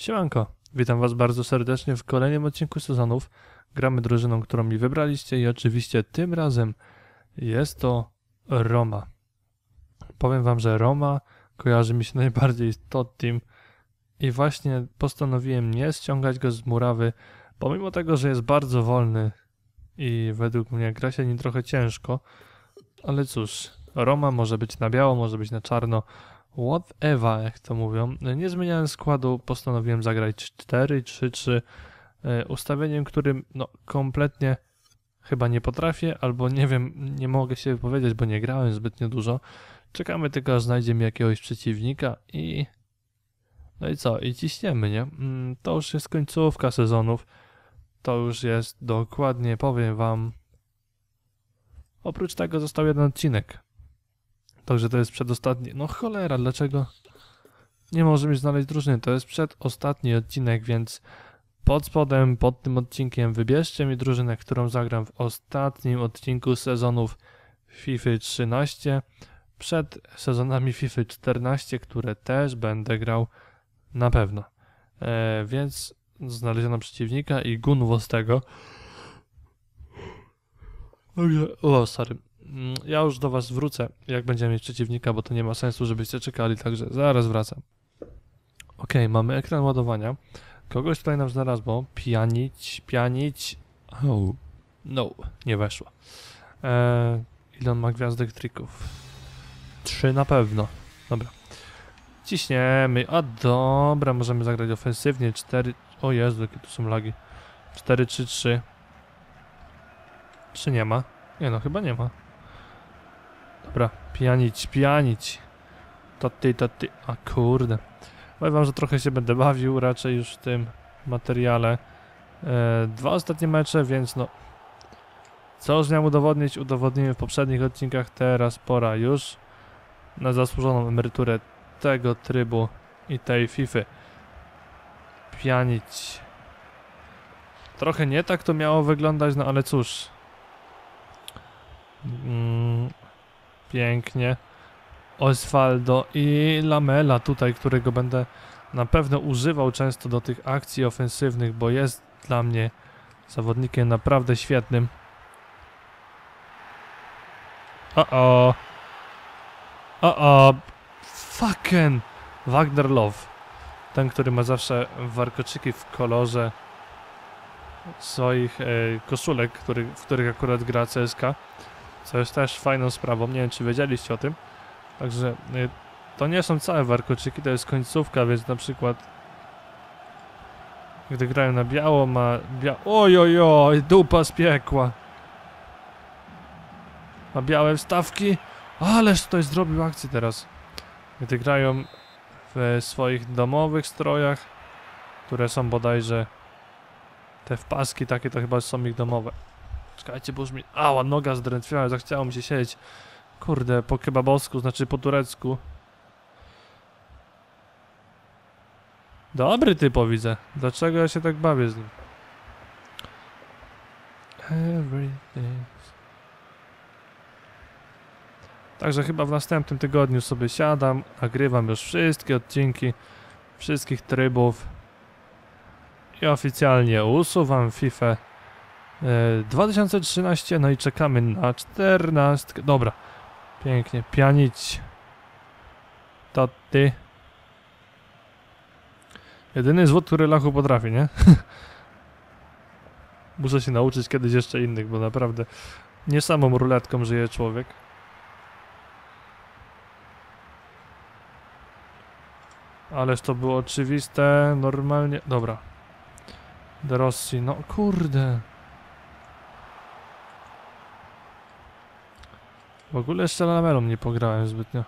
Siemanko, witam was bardzo serdecznie w kolejnym odcinku sezonów. Gramy drużyną, którą mi wybraliście i oczywiście tym razem jest to Roma. Powiem wam, że Roma kojarzy mi się najbardziej z Tottim i właśnie postanowiłem nie ściągać go z murawy, pomimo tego, że jest bardzo wolny i według mnie gra się nim trochę ciężko, ale cóż, Roma może być na biało, może być na czarno, whatever, jak to mówią. Nie zmieniałem składu, postanowiłem zagrać 4-3-3 e, ustawieniem, którym no kompletnie chyba nie potrafię, albo nie wiem, nie mogę się wypowiedzieć, bo nie grałem zbytnio dużo. Czekamy tylko, aż znajdziemy jakiegoś przeciwnika i... No i co? I ciśniemy, nie? Mm, To już jest końcówka sezonów. To już jest dokładnie, powiem wam... Oprócz tego został jeden odcinek. Także to jest przedostatni. No cholera, dlaczego nie możemy znaleźć drużyny? To jest przedostatni odcinek, więc pod spodem, pod tym odcinkiem wybierzcie mi drużynę, którą zagram w ostatnim odcinku sezonów FIFA 13 przed sezonami FIFA 14, które też będę grał na pewno. E, więc znaleziono przeciwnika i gunwo z tego. O, sorry. Mm, Ja już do was wrócę, jak będziemy mieć przeciwnika, bo to nie ma sensu, żebyście czekali, także zaraz wracam. Ok, mamy ekran ładowania. Kogoś tutaj nam znalazło. Pianić, pianić. Oh, no, nie weszło. Eee, ile on ma gwiazdek trików? Trzy na pewno. Dobra. Ciśniemy. A dobra, możemy zagrać ofensywnie. Cztery. O Jezu, jakie tu są lagi. 4, 3, 3. Czy nie ma? Nie no, chyba nie ma. Dobra, pijanić, pijanić. To ty, to ty. A kurde. Powiem wam, że trochę się będę bawił raczej już w tym materiale. E, dwa ostatnie mecze, więc no... Co już miałem udowodnić, udowodniłem w poprzednich odcinkach. Teraz pora już na zasłużoną emeryturę tego trybu i tej FIFA. Pianić. Trochę nie tak to miało wyglądać, no ale cóż. Mm, pięknie. Osvaldo i Lamela tutaj, którego będę na pewno używał często do tych akcji ofensywnych, bo jest dla mnie zawodnikiem naprawdę świetnym. O o. O o. Fucking Wagner Love. Ten, który ma zawsze warkoczyki w kolorze swoich e, koszulek, który, w których akurat gra CSK. Co jest też fajną sprawą. Nie wiem, czy wiedzieliście o tym. Także y, to nie są całe warkoczyki, to jest końcówka, więc na przykład gdy grają na biało ma bia... Oj, oj, dupa z piekła. Ma białe wstawki. Ależ ktoś zrobił akcję teraz. Gdy grają w swoich domowych strojach, które są bodajże te wpaski takie to chyba są ich domowe. Czekajcie, bo już mi... Ała, noga zdrętwiała, zachciało mi się siedzieć. Kurde, po kebabowsku, znaczy po turecku. Dobry typo widzę. Dlaczego ja się tak bawię z nim? Everything. Także chyba w następnym tygodniu sobie siadam, nagrywam już wszystkie odcinki, wszystkich trybów i oficjalnie usuwam FIFA 2013, no i czekamy na 14. Dobra, Pięknie, pianić. To ty. Jedyny zwód, który Lachu potrafi, nie? Muszę się nauczyć kiedyś jeszcze innych, bo naprawdę nie samą ruletką żyje człowiek. Ależ to było oczywiste, normalnie... Dobra. De Rossi, no kurde. W ogóle jeszcze lamelą nie pograłem zbytnio.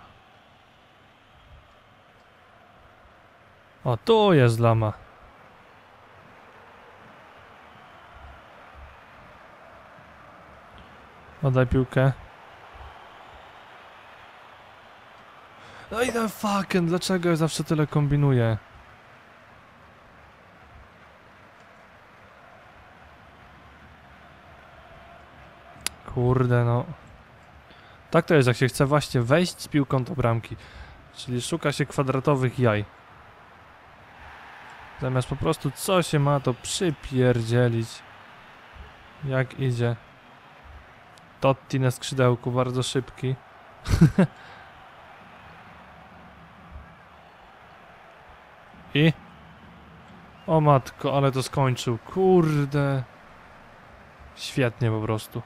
O, tu jest lama. Oddaj piłkę. No i ten fucking, dlaczego ja zawsze tyle kombinuję? Kurde no. Tak to jest, jak się chce właśnie wejść z piłką do bramki. Czyli szuka się kwadratowych jaj. Zamiast po prostu co się ma to przypierdzielić. Jak idzie. Totti na skrzydełku, bardzo szybki. I? O matko, ale to skończył. Kurde. Świetnie po prostu.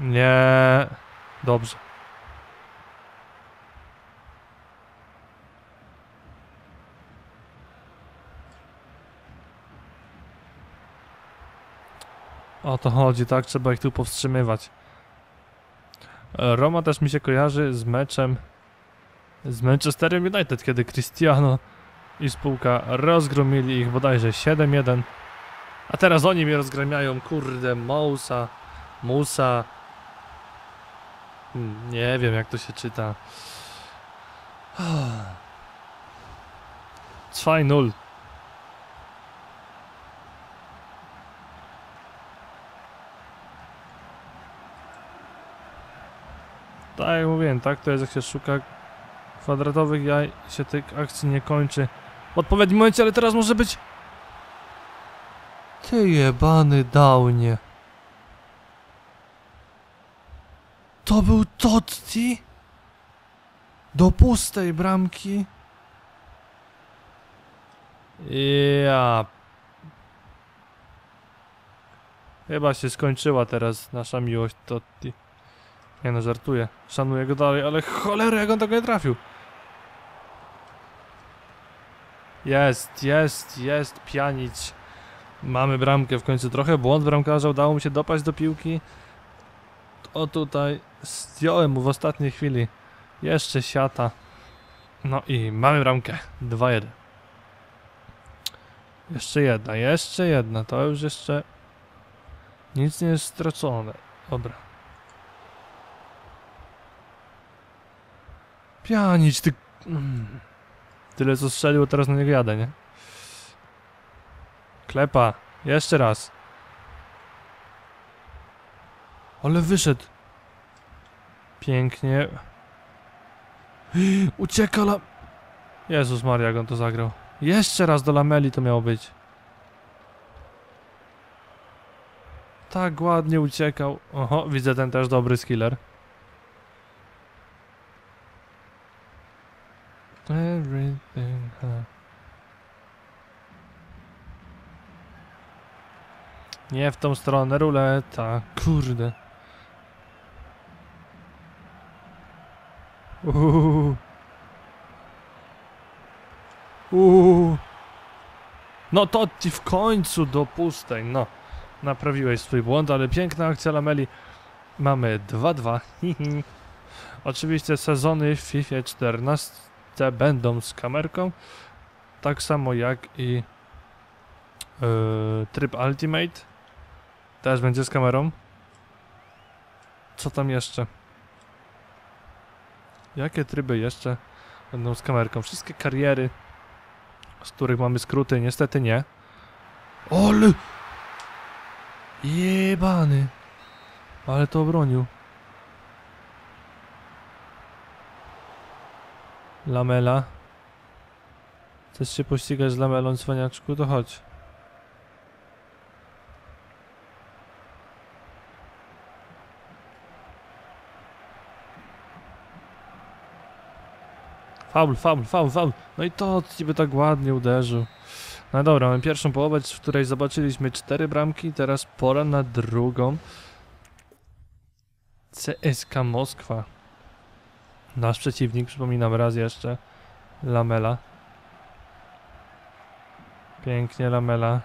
Nie. Dobrze. O to chodzi, tak? Trzeba ich tu powstrzymywać. Roma też mi się kojarzy z meczem z Manchesterem United, kiedy Cristiano i spółka rozgromili ich bodajże 7-1. A teraz oni mnie rozgramiają, kurde, Mousa, Musa. Hmm, Nie wiem jak to się czyta. 2-0. Tak jak mówiłem, tak to jest jak się szuka kwadratowych jaj się tych akcji nie kończy. W odpowiednim momencie, ale teraz może być... Ty jebany downie. To był Totti? Do pustej bramki? Ja... Chyba się skończyła teraz nasza miłość Totti. Nie no, żartuję. Szanuję go dalej, ale cholera, jak on tego nie trafił. Jest, jest, jest, pianić. Mamy bramkę w końcu. Trochę błąd bramkarza, udało mu się dopaść do piłki. O tutaj, zdjąłem mu w ostatniej chwili. Jeszcze siata. No i mamy bramkę. 2-1. Jeszcze jedna, jeszcze jedna. To już jeszcze... Nic nie jest stracone. Dobra. Pianić, ty... Tyle co strzeliło, teraz na niego jadę, nie? Klepa. Jeszcze raz. Ale wyszedł. Pięknie. Ucieka la... Jezus Maria, jak on to zagrał. Jeszcze raz do lameli to miało być. Tak ładnie uciekał. Oho, widzę ten też dobry skiller. Everything ha. Nie w tą stronę ruleta, kurde. Uuu. Uuu. No to ci w końcu do pustej, no. Naprawiłeś swój błąd, ale piękna akcja Lameli. Mamy 2-2. Oczywiście sezony w FIFA 14 te będą z kamerką. Tak samo jak i yy, tryb Ultimate. Też będzie z kamerą. Co tam jeszcze? Jakie tryby jeszcze będą z kamerką? Wszystkie kariery, z których mamy skróty, niestety nie. Ole! Jebany! Ale to obronił. Lamela. Chcesz się pościgać z lamelą, cwaniaczku? To chodź. Faul, faul, faul, faul. No i to ciebie tak ładnie uderzył. No dobra, mamy pierwszą połowę, w której zobaczyliśmy cztery bramki, teraz pora na drugą. CSK Moskwa. Nasz przeciwnik, przypominam raz jeszcze. Lamela. Pięknie, Lamela.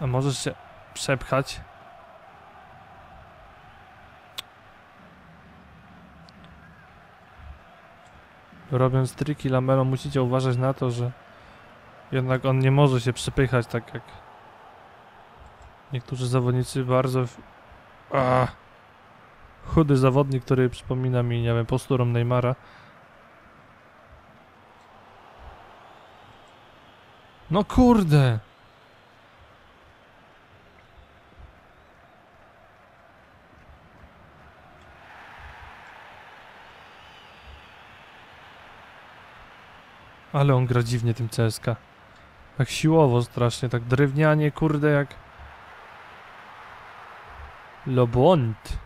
A możesz się przepchać? Robiąc triki Lamelą musicie uważać na to, że jednak on nie może się przepychać tak jak niektórzy zawodnicy bardzo... Ah chudy zawodnik, który przypomina mi, nie wiem, posturą Neymara. No kurde! Ale on gra dziwnie tym CSK. Tak siłowo strasznie, tak drewnianie, kurde, jak... Lobłąd.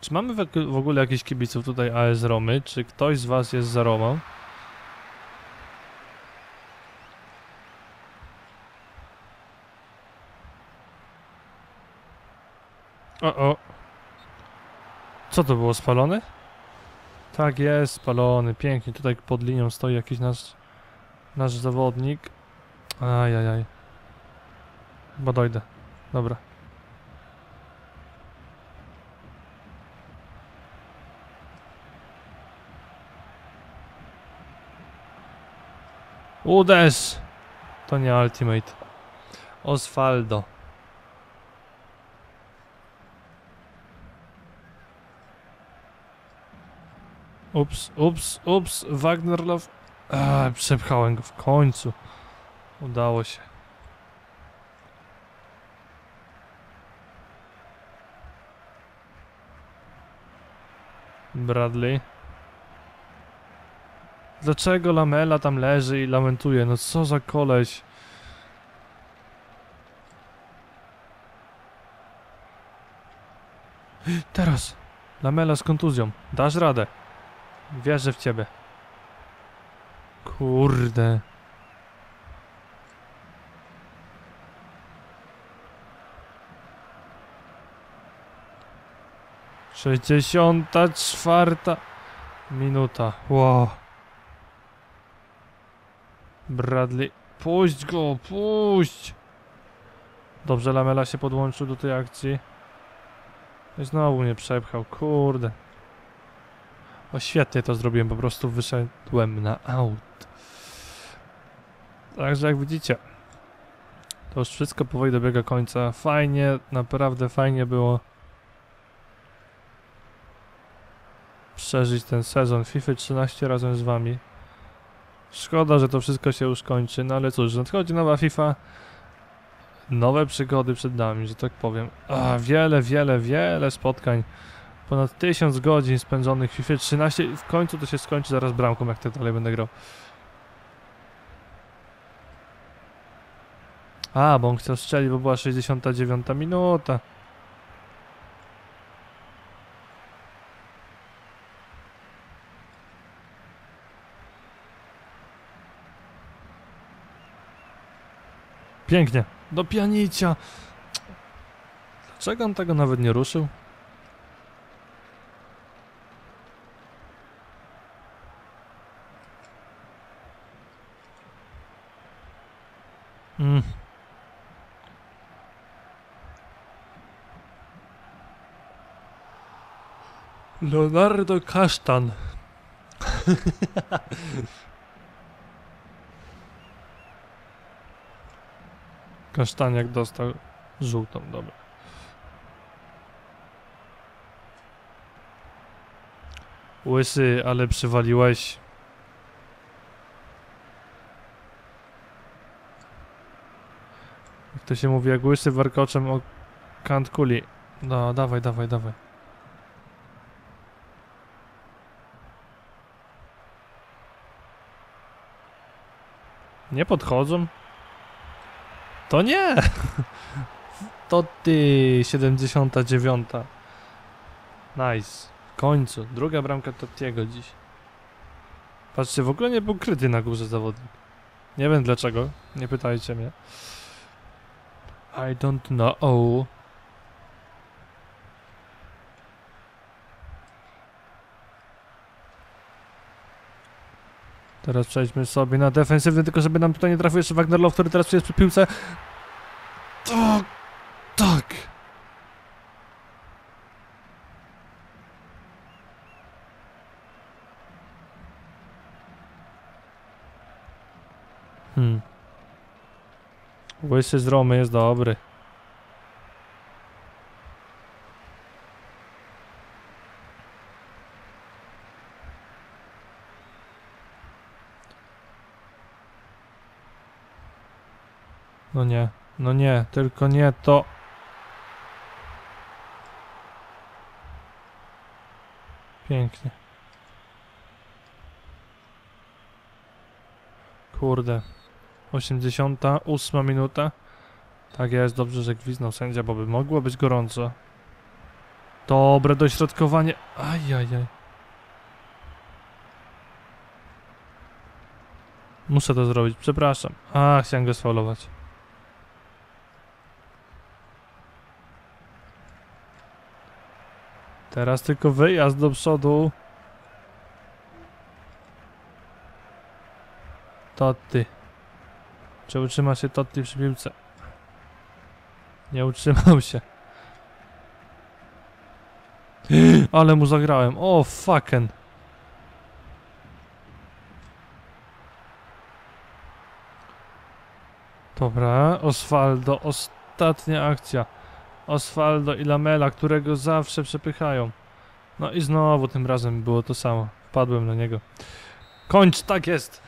Czy mamy w, ogóle jakichś kibiców tutaj AS Romy? Czy ktoś z was jest za Romą? O, o. Co to było, spalony? Tak jest, spalony, pięknie. Tutaj pod linią stoi jakiś nasz, nasz zawodnik. Ajajaj. Chyba dojdę. Dobra. Uderz! To nie Ultimate. Osvaldo. Ups, ups, ups, Wagnerlow. A, przepchałem go w końcu. Udało się. Bradley. Dlaczego Lamela tam leży i lamentuje? No co za koleś. Teraz. Lamela z kontuzją. Dasz radę. Wierzę w ciebie. Kurde. Sześćdziesiąta czwarta minuta. Wow. Bradley. Puść go, puść! Dobrze, Lamela się podłączył do tej akcji. I znowu mnie przepchał, kurde. O świetnie to zrobiłem, po prostu wyszedłem na aut. Także jak widzicie, to już wszystko powoli dobiega końca. Fajnie, naprawdę fajnie było przeżyć ten sezon FIFA 13 razem z wami. Szkoda, że to wszystko się już kończy, no ale cóż, nadchodzi nowa FIFA, nowe przygody przed nami, że tak powiem. A, wiele, wiele, wiele spotkań ponad 1000 godzin spędzonych w FIFA 13 i w końcu to się skończy zaraz bramką, jak tak dalej będę grał. A, bo on chciał strzelić, bo była 69 minuta. Pięknie. Do pianicia. Dlaczego on tego nawet nie ruszył? Mm. Leonardo Kasztan. Kasztaniak dostał żółtą, dobra. Łysy, ale przywaliłeś. Jak to się mówi, jak łysy warkoczem o kant kuli. No, dawaj, dawaj, dawaj. Nie podchodzą? To nie! To ty, 79. Nice. W końcu. Druga bramka Tottiego dziś. Patrzcie, w ogóle nie był kryty na górze zawodnik. Nie wiem dlaczego. Nie pytajcie mnie. I don't know. Teraz przejdźmy sobie na defensywny, tylko żeby nam tutaj nie trafił jeszcze Wagnerlow, który teraz jest przy piłce. Tak, tak. Hmm. Łysy z Romy jest dobry. No nie, no nie, tylko nie to. Pięknie. Kurde. 88 minuta. Tak jest, dobrze, że gwiznął sędzia, bo by mogło być gorąco. Dobre dośrodkowanie. Ajajaj. Muszę to zrobić, przepraszam. A, chciałem go sfaulować. Teraz tylko wyjazd do przodu. Totti. Czy utrzyma się Totti przy piłce? Nie utrzymał się. Ale mu zagrałem. O, fucking. Dobra, Osvaldo, ostatnia akcja. Osvaldo i Lamela, którego zawsze przepychają. No i znowu tym razem było to samo. Wpadłem na niego. Kończ, tak jest!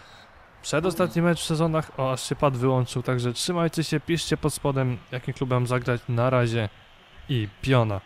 Przedostatni mecz w sezonach, o aż się pad wyłączył, także trzymajcie się, piszcie pod spodem, jakim klubem zagrać na razie i piona.